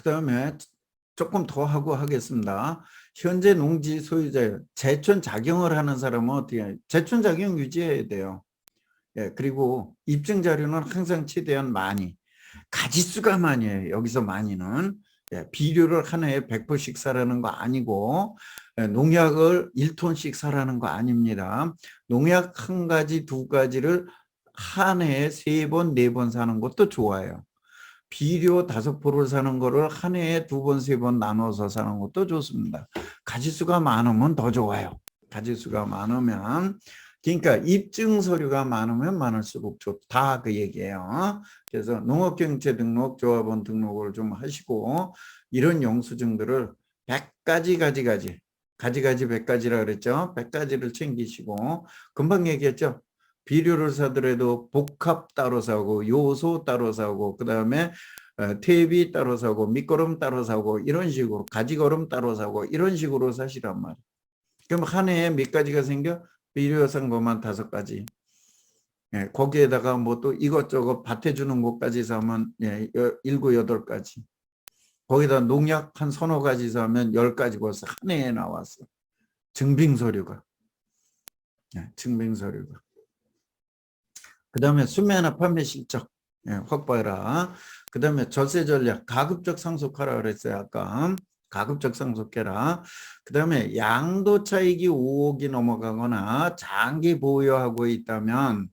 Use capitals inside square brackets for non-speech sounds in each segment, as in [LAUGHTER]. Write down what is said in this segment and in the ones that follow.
그 다음에 조금 더 하고 하겠습니다. 현재 농지 소유자 제촌 작용을 하는 사람은 어떻게? 제촌 작용 유지해야 돼요. 예, 그리고 입증 자료는 항상 최대한 많이 가지수가 많이에요. 여기서 많이는 예, 비료를 한 해에 100포씩 사라는 거 아니고 예, 농약을 1톤씩 사라는 거 아닙니다. 농약 한 가지 두 가지를 한 해에 세 번 네 번 사는 것도 좋아요. 비료 다섯 포를 사는 거를 한 해에 두 번 세 번 나눠서 사는 것도 좋습니다. 가지수가 많으면 더 좋아요. 가지수가 많으면 그러니까 입증 서류가 많으면 많을수록 좋다 그 얘기예요. 그래서 농업경제 등록, 조합원 등록을 좀 하시고 이런 영수증들을 100가지 가지 가지 가지 가지 100가지라 그랬죠. 100가지를 챙기시고 금방 얘기했죠. 비료를 사더라도 복합 따로 사고 요소 따로 사고 그 다음에 어, 탭이 따로 사고 밑거름 따로 사고 이런 식으로 가지거름 따로 사고 이런 식으로 사시란 말이에요. 그럼 한 해에 몇 가지가 생겨? 비료 산 것만 다섯 가지. 예, 거기에다가 뭐 또 이것저것 밭에 주는 것까지 사면 예, 여- 일곱 여덟 가지. 거기다 농약 한 서너 가지 사면 열 가지 벌써 한 해에 나왔어. 증빙 서류가. 예, 증빙 서류가. 그 다음에 수매나 판매 실적 예, 확보해라. 그 다음에 절세 전략 가급적 상속하라 그랬어요. 아까 가급적 상속해라. 그 다음에 양도 차익이 5억이 넘어가거나 장기 보유하고 있다면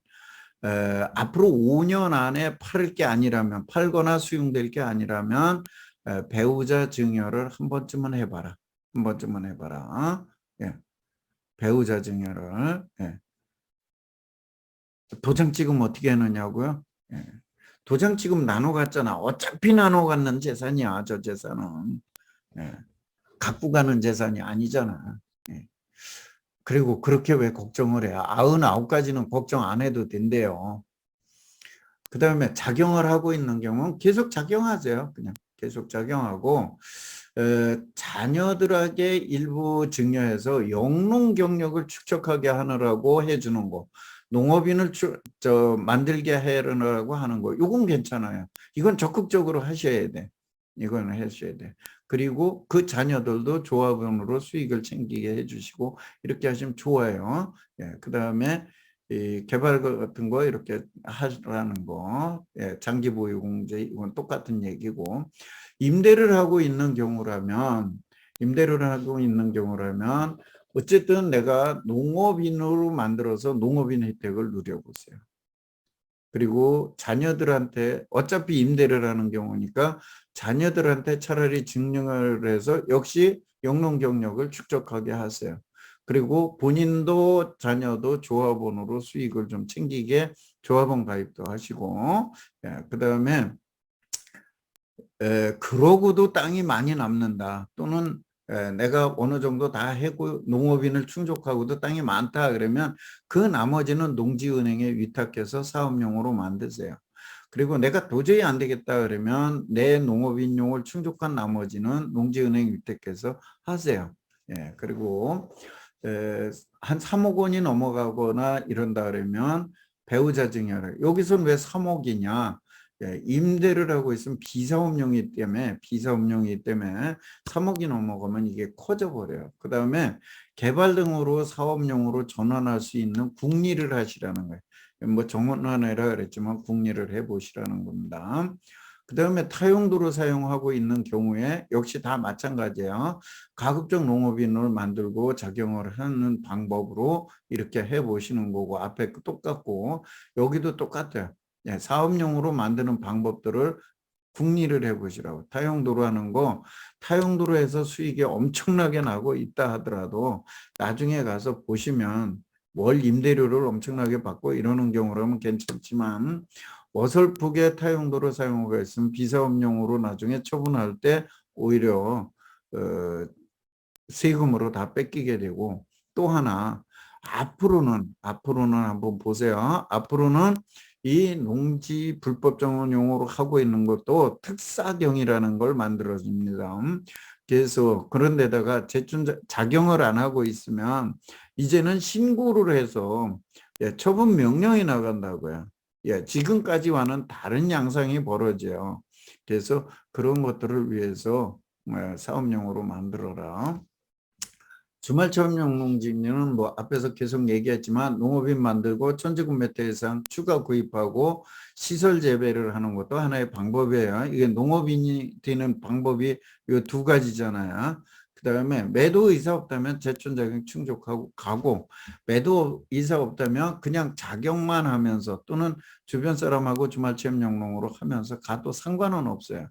에, 앞으로 5년 안에 팔을 게 아니라면 팔거나 수용될 게 아니라면 에, 배우자 증여를 한 번쯤은 해봐라. 한 번쯤은 해봐라. 예. 배우자 증여를 예. 도장 찍으면 어떻게 하느냐고요? 예. 도장 찍으면 나눠 갔잖아. 어차피 나눠 갖는 재산이야. 저 재산은. 예. 갖고 가는 재산이 아니잖아. 예. 그리고 그렇게 왜 걱정을 해요? 아흔아홉 가지는 걱정 안 해도 된대요. 그 다음에 작용을 하고 있는 경우는 계속 작용하세요. 그냥 계속 작용하고 에, 자녀들에게 일부 증여해서 영농 경력을 축적하게 하느라고 해주는 거. 농업인을 추, 저 만들게 하려고 하는 거. 이건 괜찮아요. 이건 적극적으로 하셔야 돼. 이건 하셔야 돼. 그리고 그 자녀들도 조합원으로 수익을 챙기게 해주시고 이렇게 하시면 좋아요. 예, 그 다음에 이 개발 같은 거 이렇게 하라는 거, 예, 장기 보유 공제 이건 똑같은 얘기고 임대를 하고 있는 경우라면 임대를 하고 있는 경우라면 어쨌든 내가 농업인으로 만들어서 농업인 혜택을 누려보세요. 그리고 자녀들한테 어차피 임대를 하는 경우니까 자녀들한테 차라리 증명을 해서 역시 영농 경력을 축적하게 하세요. 그리고 본인도 자녀도 조합원으로 수익을 좀 챙기게 조합원 가입도 하시고 예, 그다음에 에, 그러고도 땅이 많이 남는다 또는 에, 내가 어느 정도 다 해고 농업인을 충족하고도 땅이 많다 그러면 그 나머지는 농지은행에 위탁해서 사업용으로 만드세요. 그리고 내가 도저히 안 되겠다 그러면 내 농업인용을 충족한 나머지는 농지은행 위탁해서 하세요. 예, 그리고 에, 한 3억 원이 넘어가거나 이런다 그러면 배우자 증여를 여기서는 왜 3억이냐? 예, 임대를 하고 있으면 비사업용이기 때문에 비사업용이기 때문에 3억이 넘어가면 이게 커져 버려요. 그 다음에 개발 등으로 사업용으로 전환할 수 있는 국리를 하시라는 거예요. 뭐 정원화해라 그랬지만 국리를 해보시라는 겁니다. 그 다음에 타용도로 사용하고 있는 경우에 역시 다 마찬가지예요. 가급적 농업인을 만들고 작용을 하는 방법으로 이렇게 해보시는 거고 앞에 똑같고 여기도 똑같아요. 예, 사업용으로 만드는 방법들을 국리를 해보시라고 타용도로 하는 거 타용도로 해서 수익이 엄청나게 나고 있다 하더라도 나중에 가서 보시면 월 임대료를 엄청나게 받고 이러는 경우라면 괜찮지만 어설프게 타용도로 사용하고 있으면 비사업용으로 나중에 처분할 때 오히려 어, 세금으로 다 뺏기게 되고 또 하나 앞으로는 앞으로는 한번 보세요. 앞으로는 이 농지 불법 정원 용어로 하고 있는 것도 특사경이라는 걸 만들어줍니다. 그래서 그런데다가 제춘 작용을 안 하고 있으면 이제는 신고를 해서 예, 처분 명령이 나간다고요. 예, 지금까지와는 다른 양상이 벌어져요. 그래서 그런 것들을 위해서 어, 사업용으로 만들어라. 주말 체험용 농지는 뭐 앞에서 계속 얘기했지만 농업인 만들고 천지군 매트 예상 추가 구입하고 시설 재배를 하는 것도 하나의 방법이에요. 이게 농업인이 되는 방법이 이 두 가지잖아요. 그 다음에 매도 의사 없다면 제촌 자격 충족하고 가고 매도 의사 없다면 그냥 자격만 하면서 또는 주변 사람하고 주말 체험 영농으로 하면서 가도 상관은 없어요.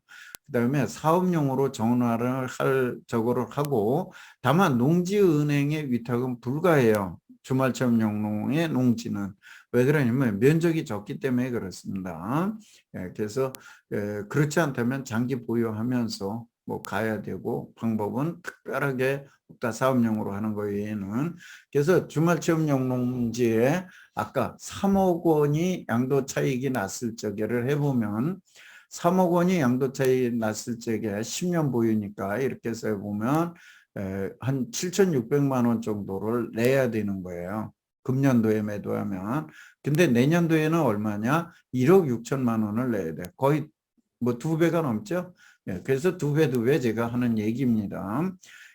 그 다음에 사업용으로 전화를 할 저거를 하고 다만 농지은행의 위탁은 불가해요. 주말 체험 영농의 농지는 왜 그러냐면 면적이 적기 때문에 그렇습니다. 예, 그래서 예, 그렇지 않다면 장기 보유하면서 뭐 가야 되고 방법은 특별하게 없다 사업용으로 하는 거 외에는 그래서 주말 체험용 농지에 아까 3억 원이 양도 차익이 났을 적에를 해보면 3억 원이 양도 차익이 났을 적에 10년 보유니까 이렇게 해서 보면 에, 한 7,600만 원 정도를 내야 되는 거예요. 금년도에 매도하면 근데 내년도에는 얼마냐? 1억 6천만 원을 내야 돼. 거의 뭐 두 배가 넘죠. 예, 그래서 두 배 두 배 제가 하는 얘기입니다.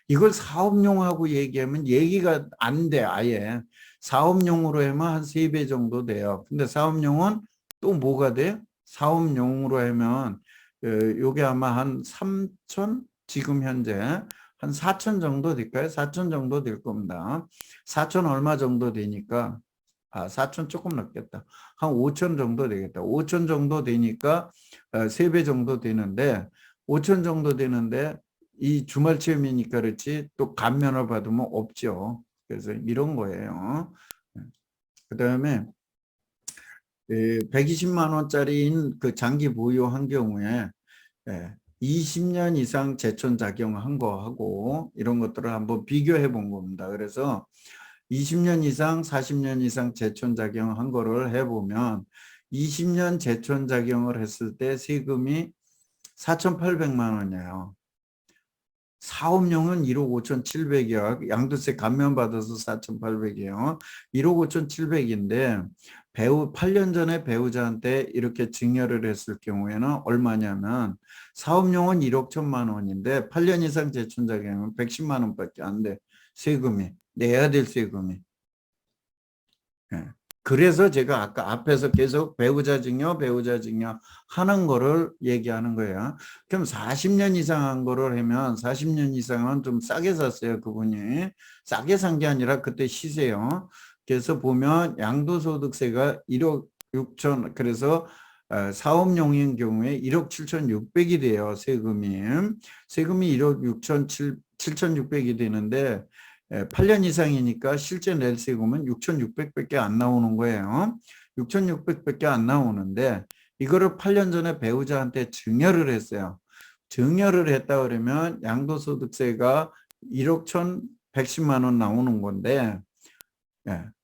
이걸 사업용하고 얘기하면 얘기가 안 돼, 아예. 사업용으로 하면 한 세 배 정도 돼요. 근데 사업용은 또 뭐가 돼요? 사업용으로 하면 어, 요게 아마 한 3천 지금 현재 한 4천 정도 될까요? 4천 정도 될 겁니다. 4천 얼마 정도 되니까 아 4천 조금 넘겠다. 한 5천 정도 되겠다. 5천 정도 되니까 어, 3배 정도 되는데 5천 정도 되는데 이 주말 체험이니까 그렇지 또 감면을 받으면 없죠. 그래서 이런 거예요. 그 다음에 120만 원짜리인 그 장기 보유한 경우에 20년 이상 제촌 작용한 거하고 이런 것들을 한번 비교해 본 겁니다. 그래서 20년 이상, 40년 이상 제촌 작용한 거를 해 보면 20년 제촌 작용을 했을 때 세금이 4,800만 원이에요. 사업용은 1억 5,700이야. 양도세 감면 받아서 4,800이에요. 1억 5,700인데 배우 8년 전에 배우자한테 이렇게 증여를 했을 경우에는 얼마냐면 사업용은 1억 1천만 원인데 8년 이상 재춘자격은 110만 원밖에 안 돼. 세금이 내야 될 세금이. 예. 그래서 제가 아까 앞에서 계속 배우자 증여, 배우자 증여 하는 거를 얘기하는 거예요. 그럼 40년 이상 한 거를 하면 40년 이상은 좀 싸게 샀어요, 그분이. 싸게 산 게 아니라 그때 시세요. 그래서 보면 양도소득세가 1억 6천, 그래서 어, 사업용인 경우에 1억 7천6백이 돼요, 세금이. 세금이 1억 6천 7천6백이 되는데 8년 이상이니까 실제 낼 세금은 6,600밖에 안 나오는 거예요. 6,600밖에 안 나오는데 이거를 8년 전에 배우자한테 증여를 했어요. 증여를 했다 그러면 양도소득세가 1억 1,110만 원 나오는 건데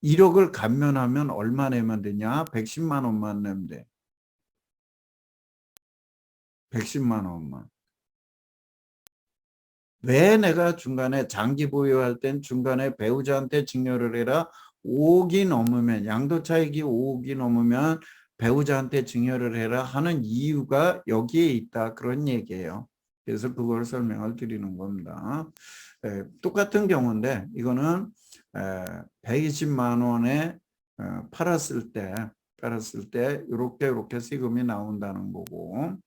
1억을 감면하면 얼마 내면 되냐? 110만 원만 내면 돼. 110만 원만. 왜 내가 중간에 장기 보유할 땐 중간에 배우자한테 증여를 해라 5억이 넘으면 양도 차익이 5억이 넘으면 배우자한테 증여를 해라 하는 이유가 여기에 있다 그런 얘기예요. 그래서 그걸 설명을 드리는 겁니다. 에, 똑같은 경우인데 이거는 에, 120만 원에 어, 팔았을 때 팔았을 때 이렇게 이렇게 세금이 나온다는 거고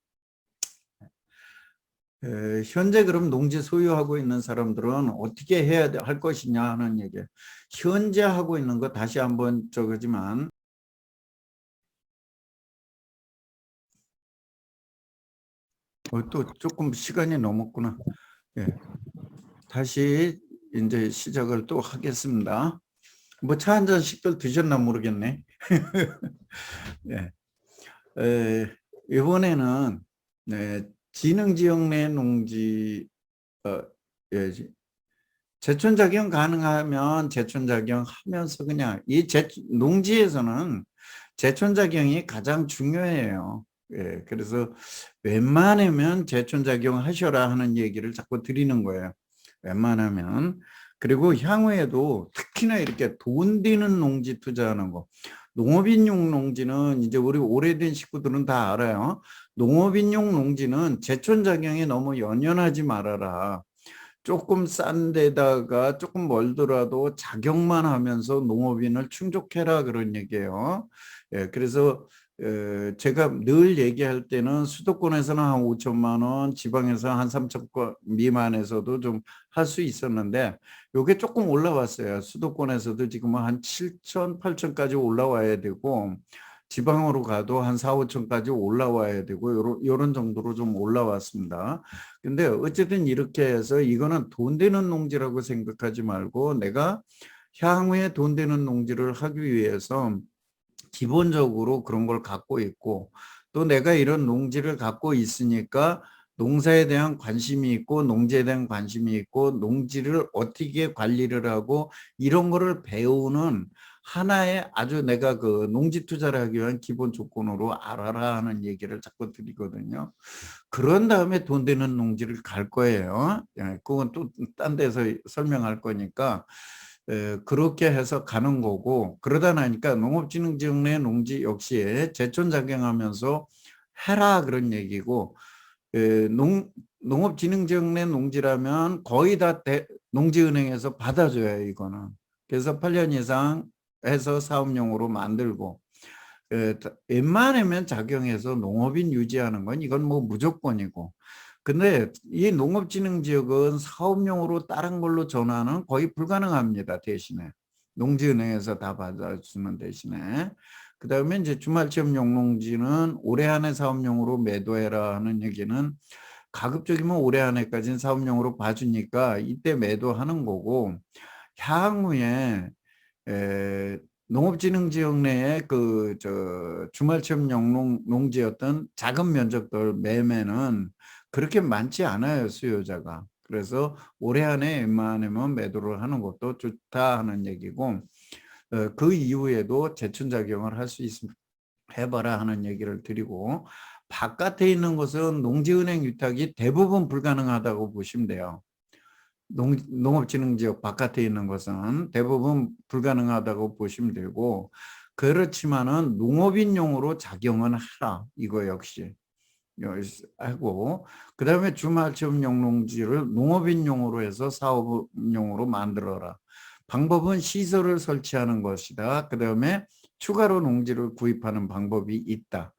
에, 현재 그럼 농지 소유하고 있는 사람들은 어떻게 해야 할 것이냐 하는 얘기. 현재 하고 있는 거 다시 한번 저거지만 어, 또 조금 시간이 넘었구나. 예. 다시 이제 시작을 또 하겠습니다. 뭐 차 한 잔씩들 드셨나 모르겠네. [LAUGHS] 예. 에, 이번에는 네, 지능지역 내 농지 어, 예, 제촌작용 가능하면 제촌작용 하면서 그냥 이 제, 농지에서는 제촌작용이 가장 중요해요. 예, 그래서 웬만하면 제촌작용 하셔라 하는 얘기를 자꾸 드리는 거예요. 웬만하면. 그리고 향후에도 특히나 이렇게 돈 되는 농지 투자하는 거. 농업인용 농지는 이제 우리 오래된 식구들은 다 알아요. 농업인용 농지는 제촌작용에 너무 연연하지 말아라. 조금 싼 데다가 조금 멀더라도 작용만 하면서 농업인을 충족해라 그런 얘기예요. 예, 그래서 에, 제가 늘 얘기할 때는 수도권에서는 한 5천만 원, 지방에서 한 3천 건 미만에서도 좀 할 수 있었는데 요게 조금 올라왔어요. 수도권에서도 지금 한 7천, 8천까지 올라와야 되고 지방으로 가도 한 4, 5천까지 올라와야 되고 요런, 요런 정도로 좀 올라왔습니다. 근데 어쨌든 이렇게 해서 이거는 돈 되는 농지라고 생각하지 말고 내가 향후에 돈 되는 농지를 하기 위해서 기본적으로 그런 걸 갖고 있고 또 내가 이런 농지를 갖고 있으니까 농사에 대한 관심이 있고 농지에 대한 관심이 있고 농지를 어떻게 관리를 하고 이런 거를 배우는 하나의 아주 내가 그 농지 투자를 하기 위한 기본 조건으로 알아라 하는 얘기를 자꾸 드리거든요. 그런 다음에 돈 되는 농지를 갈 거예요. 예, 그건 또 딴 데서 설명할 거니까 에, 그렇게 해서 가는 거고 그러다 나니까 농업진흥지역 내 농지 역시 제촌작용하면서 해라 그런 얘기고 에, 농 농업진흥지역 내 농지라면 거의 다 대, 농지은행에서 받아줘요 이거는 그래서 8년 이상 해서 사업용으로 만들고 에, 웬만하면 작용해서 농업인 유지하는 건 이건 뭐 무조건이고 근데 이 농업진흥지역은 사업용으로 다른 걸로 전환은 거의 불가능합니다. 대신에 농지은행에서 다 받아주는 대신에 그 다음에 이제 주말체험 용 농지는 올해 안에 사업용으로 매도해라 하는 얘기는 가급적이면 올해 안에까지는 사업용으로 봐주니까 이때 매도하는 거고 향후에 에, 농업진흥지역 내에 그 저 주말 체험용 농지였던 작은 면적들 매매는 그렇게 많지 않아요 수요자가 그래서 올해 안에 웬만하면 매도를 하는 것도 좋다 하는 얘기고 어, 그 이후에도 재춘작용을 할 수 있으면 해봐라 하는 얘기를 드리고 바깥에 있는 것은 농지은행 위탁이 대부분 불가능하다고 보시면 돼요. 농, 농업진흥지역 바깥에 있는 것은 대부분 불가능하다고 보시면 되고 그렇지만은 농업인용으로 작용은 하라 이거 역시 하고 그 다음에 주말체험 용 농지를 농업인용으로 해서 사업용으로 만들어라. 방법은 시설을 설치하는 것이다. 그 다음에 추가로 농지를 구입하는 방법이 있다.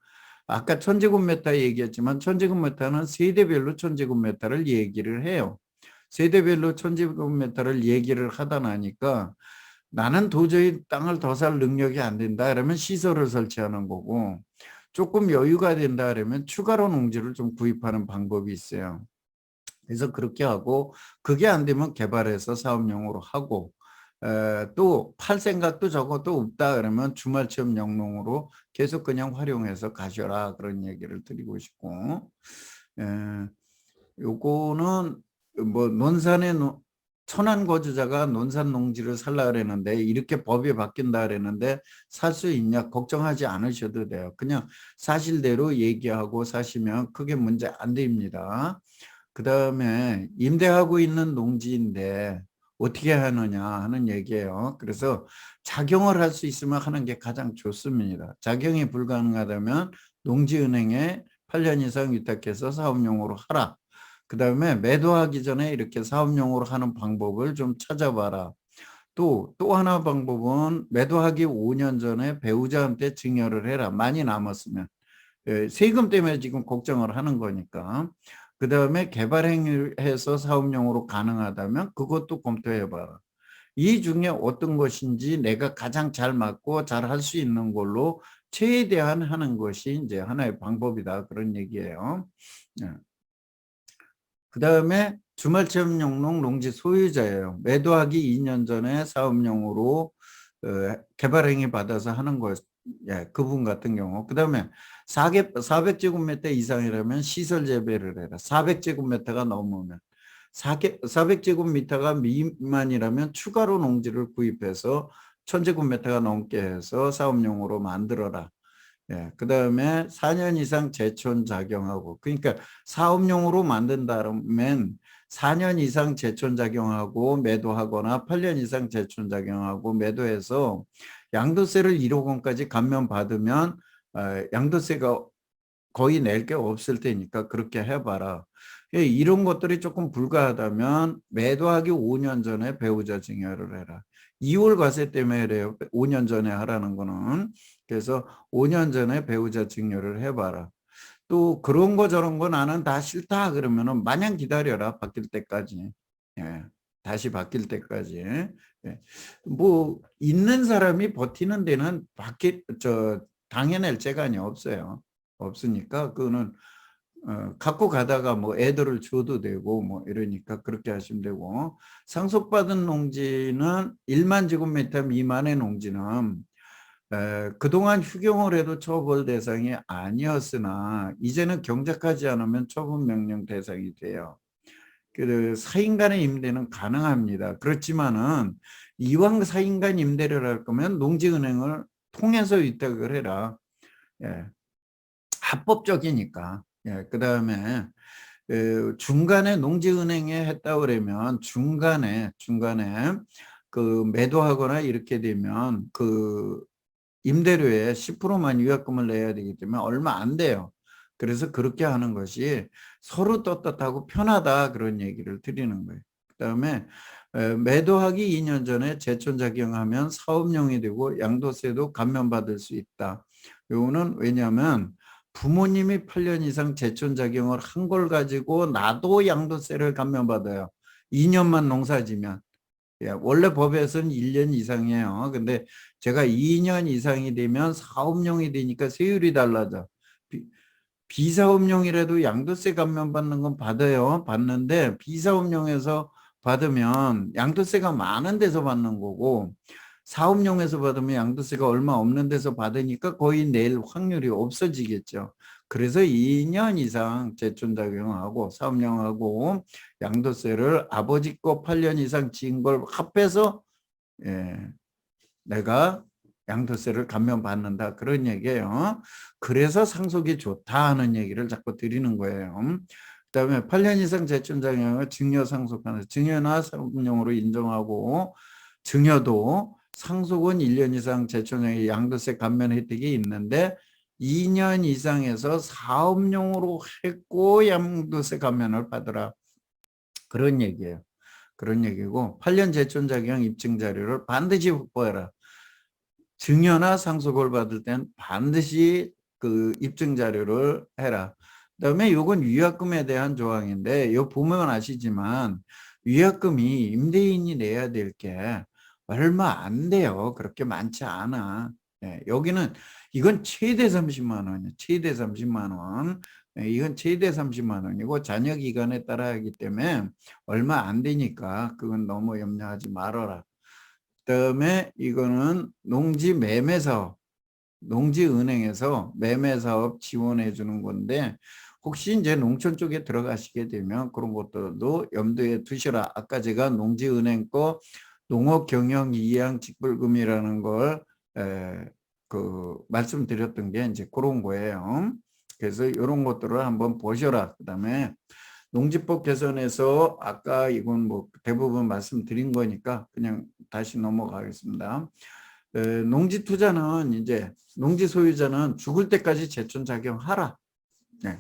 아까 천제곱미터 얘기했지만 천제곱미터는 세대별로 천제곱미터를 얘기를 해요. 세대별로 천제곱미터를 얘기를 하다 나니까 나는 도저히 땅을 더 살 능력이 안 된다. 그러면 시설을 설치하는 거고 조금 여유가 된다 그러면 추가로 농지를 좀 구입하는 방법이 있어요. 그래서 그렇게 하고 그게 안 되면 개발해서 사업용으로 하고 또 팔 생각도 적어도 없다 그러면 주말 체험 영농으로 계속 그냥 활용해서 가셔라 그런 얘기를 드리고 싶고 에, 요거는 뭐 논산의 천안 거주자가 논산 농지를 살라 그랬는데 이렇게 법이 바뀐다 그랬는데 살 수 있냐 걱정하지 않으셔도 돼요. 그냥 사실대로 얘기하고 사시면 크게 문제 안 됩니다. 그 다음에 임대하고 있는 농지인데 어떻게 하느냐 하는 얘기예요. 그래서 작용을 할 수 있으면 하는 게 가장 좋습니다. 작용이 불가능하다면 농지은행에 8년 이상 위탁해서 사업용으로 하라. 그 다음에 매도하기 전에 이렇게 사업용으로 하는 방법을 좀 찾아봐라. 또, 또 하나 방법은 매도하기 5년 전에 배우자한테 증여를 해라. 많이 남았으면. 예, 세금 때문에 지금 걱정을 하는 거니까. 그 다음에 개발행위를 해서 사업용으로 가능하다면 그것도 검토해봐라. 이 중에 어떤 것인지 내가 가장 잘 맞고 잘 할 수 있는 걸로 최대한 하는 것이 이제 하나의 방법이다. 그런 얘기예요. 예. 그 다음에 주말 체험 용농 농지 소유자예요. 매도하기 2년 전에 사업용으로 어, 개발 행위 받아서 하는 것, 예, 그분 같은 경우. 그 다음에 400제곱미터 이상이라면 시설 재배를 해라. 400제곱미터가 넘으면. 400제곱미터가 미만이라면 추가로 농지를 구입해서 1000제곱미터가 넘게 해서 사업용으로 만들어라. 예, 그 다음에 4년 이상 재촌 작용하고 그러니까 사업용으로 만든다면 4년 이상 재촌 작용하고 매도하거나 8년 이상 재촌 작용하고 매도해서 양도세를 1억 원까지 감면 받으면 어, 양도세가 거의 낼 게 없을 테니까 그렇게 해봐라. 예, 이런 것들이 조금 불가하다면 매도하기 5년 전에 배우자 증여를 해라. 2월 과세 때문에 그래요. 5년 전에 하라는 거는. 그래서 5년 전에 배우자 증여를 해봐라. 또 그런 거 저런 거 나는 다 싫다 그러면은 마냥 기다려라 바뀔 때까지. 예. 다시 바뀔 때까지. 예. 뭐 있는 사람이 버티는 데는 바뀌 저 당해낼 재간이 없어요. 없으니까 그거는 어, 갖고 가다가 뭐 애들을 줘도 되고 뭐 이러니까 그렇게 하시면 되고 상속받은 농지는 1만 제곱미터 미만의 농지는 에, 그동안 휴경을 해도 처벌 대상이 아니었으나 이제는 경작하지 않으면 처분 명령 대상이 돼요. 그 사인간의 임대는 가능합니다. 그렇지만은 이왕 사인간 임대를 할 거면 농지은행을 통해서 위탁을 해라. 예. 합법적이니까. 예. 그 다음에 그 중간에 농지은행에 했다 그러면 중간에 중간에 그 매도하거나 이렇게 되면 그 임대료에 10%만 위약금을 내야 되기 때문에 얼마 안 돼요. 그래서 그렇게 하는 것이 서로 떳떳하고 편하다 그런 얘기를 드리는 거예요. 그 다음에 에, 매도하기 2년 전에 제촌작용하면 사업용이 되고 양도세도 감면받을 수 있다. 요거는 왜냐하면 부모님이 8년 이상 제촌작용을 한 걸 가지고 나도 양도세를 감면받아요. 2년만 농사지면. 예, 원래 법에서는 1년 이상이에요. 근데 제가 2년 이상이 되면 사업용이 되니까 세율이 달라져. 비, 비사업용이라도 양도세 감면받는 건 받아요. 받는데 비사업용에서 받으면 양도세가 많은 데서 받는 거고 사업용에서 받으면 양도세가 얼마 없는 데서 받으니까 거의 낼 확률이 없어지겠죠. 그래서 2년 이상 재촌작용하고 사업용하고 양도세를 아버지 거 8년 이상 지은 걸 합해서 예, 내가 양도세를 감면받는다 그런 얘기예요. 그래서 상속이 좋다 하는 얘기를 자꾸 드리는 거예요. 그다음에 8년 이상 재촌작용을 증여 상속하는 증여나 사업용으로 인정하고 증여도 상속은 1년 이상 재촌작용 양도세 감면 혜택이 있는데 2년 이상에서 사업용으로 했고 양도세 감면을 받으라. 그런 얘기예요. 그런 얘기고 8년 재촌작용 입증 자료를 반드시 확보해라. 증여나 상속을 받을 땐 반드시 그 입증 자료를 해라. 그다음에 요건 위약금에 대한 조항인데 요 보면 아시지만 위약금이 임대인이 내야 될 게 얼마 안 돼요. 그렇게 많지 않아. 네, 여기는 이건 최대 30만 원이에요. 최대 30만 원. 네, 이건 최대 30만 원이고 잔여 기간에 따라 하기 때문에 얼마 안 되니까 그건 너무 염려하지 말아라. 그다음에 이거는 농지 매매 사업, 농지 은행에서 매매 사업 지원해 주는 건데 혹시 이제 농촌 쪽에 들어가시게 되면 그런 것들도 염두에 두시라. 아까 제가 농지 은행 거 농업 경영 이양 직불금이라는 걸 에, 그 말씀드렸던 게 이제 그런 거예요. 그래서 이런 것들을 한번 보셔라. 그다음에 농지법 개선에서 아까 이건 뭐 대부분 말씀드린 거니까 그냥 다시 넘어가겠습니다. 에, 농지 투자는 이제 농지 소유자는 죽을 때까지 제촌 작용하라. 네.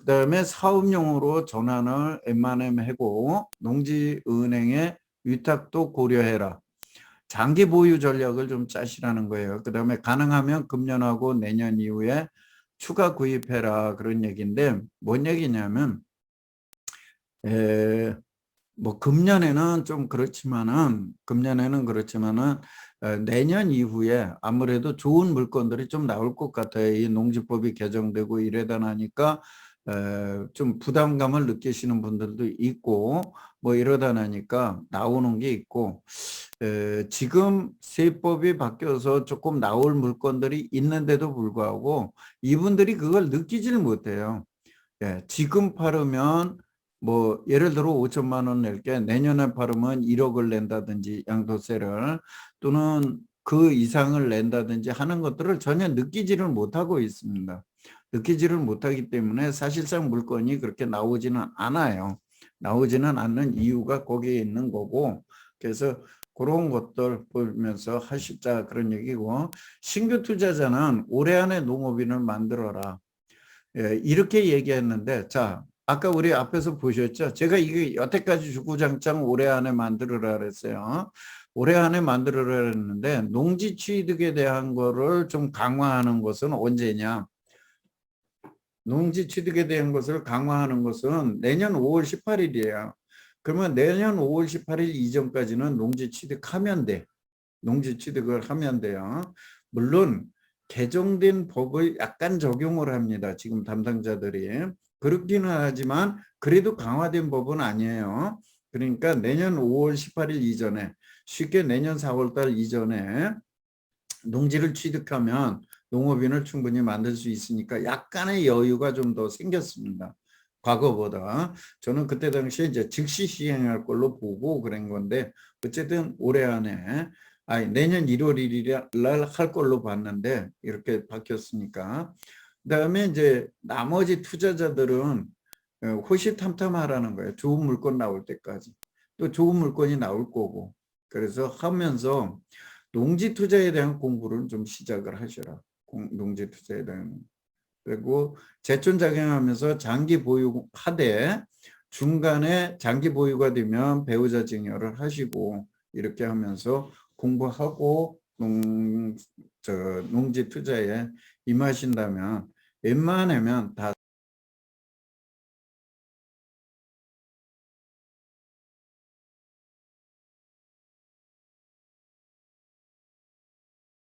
그다음에 사업용으로 전환을 웬만하면 하고 농지은행에 위탁도 고려해라. 장기 보유 전략을 좀 짜시라는 거예요. 그 다음에 가능하면 금년하고 내년 이후에 추가 구입해라 그런 얘기인데 뭔 얘기냐면 에, 뭐 금년에는 좀 그렇지만은 금년에는 그렇지만은 어, 내년 이후에 아무래도 좋은 물건들이 좀 나올 것 같아요. 이 농지법이 개정되고 이래다 나니까 에, 좀 부담감을 느끼시는 분들도 있고 뭐 이러다 나니까 나오는 게 있고 에, 지금 세법이 바뀌어서 조금 나올 물건들이 있는데도 불구하고 이분들이 그걸 느끼지를 못해요. 예, 지금 팔으면 뭐 예를 들어 5천만 원 낼 게 내년에 팔으면 1억을 낸다든지 양도세를 또는 그 이상을 낸다든지 하는 것들을 전혀 느끼지를 못하고 있습니다. 느끼지를 못하기 때문에 사실상 물건이 그렇게 나오지는 않아요. 나오지는 않는 이유가 거기에 있는 거고 그래서 그런 것들 보면서 하시자 그런 얘기고 신규 투자자는 올해 안에 농업인을 만들어라. 예, 이렇게 얘기했는데 자 아까 우리 앞에서 보셨죠? 제가 이게 여태까지 주구장창 올해 안에 만들어라 그랬어요. 올해 안에 만들어라 했는데 농지 취득에 대한 거를 좀 강화하는 것은 언제냐? 농지 취득에 대한 것을 강화하는 것은 내년 5월 18일이에요. 그러면 내년 5월 18일 이전까지는 농지 취득하면 돼. 농지 취득을 하면 돼요. 물론 개정된 법을 약간 적용을 합니다. 지금 담당자들이. 그렇기는 하지만 그래도 강화된 법은 아니에요. 그러니까 내년 5월 18일 이전에 쉽게 내년 4월 달 이전에 농지를 취득하면 농업인을 충분히 만들 수 있으니까 약간의 여유가 좀 더 생겼습니다. 과거보다 저는 그때 당시에 이제 즉시 시행할 걸로 보고 그런 건데 어쨌든 올해 안에 아니 내년 1월 1일 날 할 걸로 봤는데 이렇게 바뀌었으니까 그다음에 이제 나머지 투자자들은 어, 호시탐탐하라는 거예요. 좋은 물건 나올 때까지 또 좋은 물건이 나올 거고 그래서 하면서 농지 투자에 대한 공부를 좀 시작을 하셔라. 공- 농지 투자에 대한 그리고 제촌 작용하면서 장기 보유 하되 중간에 장기 보유가 되면 배우자 증여를 하시고 이렇게 하면서 공부하고 농, 저 농지 투자에 임하신다면 웬만하면 다